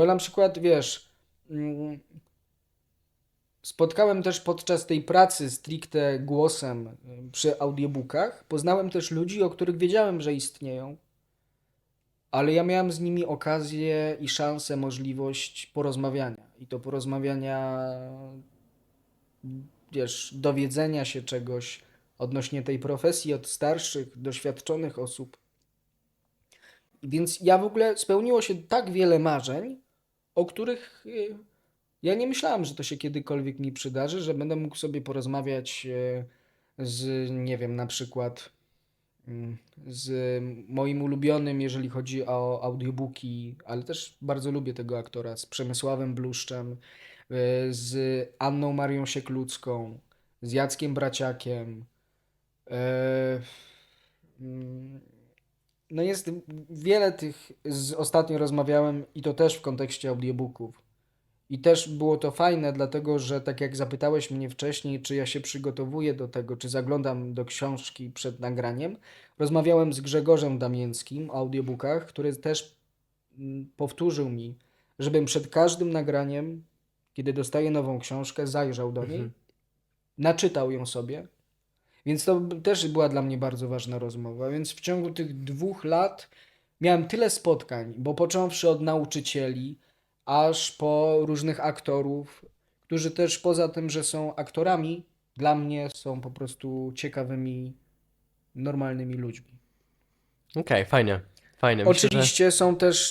Bo na przykład, wiesz, mm, spotkałem też podczas tej pracy stricte głosem y, przy audiobookach, poznałem też ludzi, o których wiedziałem, że istnieją, ale ja miałem z nimi okazję i szansę, możliwość porozmawiania. I to porozmawiania, wiesz, dowiedzenia się czegoś odnośnie tej profesji od starszych, doświadczonych osób. Więc ja w ogóle spełniło się tak wiele marzeń, o których y, ja nie myślałem, że to się kiedykolwiek mi przydarzy, że będę mógł sobie porozmawiać y, z, nie wiem, na przykład mm, z moim ulubionym, jeżeli chodzi o audiobooki, ale też bardzo lubię tego aktora, z Przemysławem Bluszczem, y, z Anną Marią Siekludzką, z Jackiem Braciakiem. mm, No jest wiele tych, z ostatnio rozmawiałem i to też w kontekście audiobooków. I też było to fajne, dlatego że tak jak zapytałeś mnie wcześniej, czy ja się przygotowuję do tego, czy zaglądam do książki przed nagraniem, rozmawiałem z Grzegorzem Damięckim o audiobookach, który też mm, powtórzył mi, żebym przed każdym nagraniem, kiedy dostaję nową książkę, zajrzał do niej, Mhm. naczytał ją sobie. Więc to też była dla mnie bardzo ważna rozmowa. Więc w ciągu tych dwóch lat miałem tyle spotkań, bo począwszy od nauczycieli, aż po różnych aktorów, którzy też poza tym, że są aktorami, dla mnie są po prostu ciekawymi, normalnymi ludźmi. Okej, fajnie. Fajnie. Myślę, że... Oczywiście są też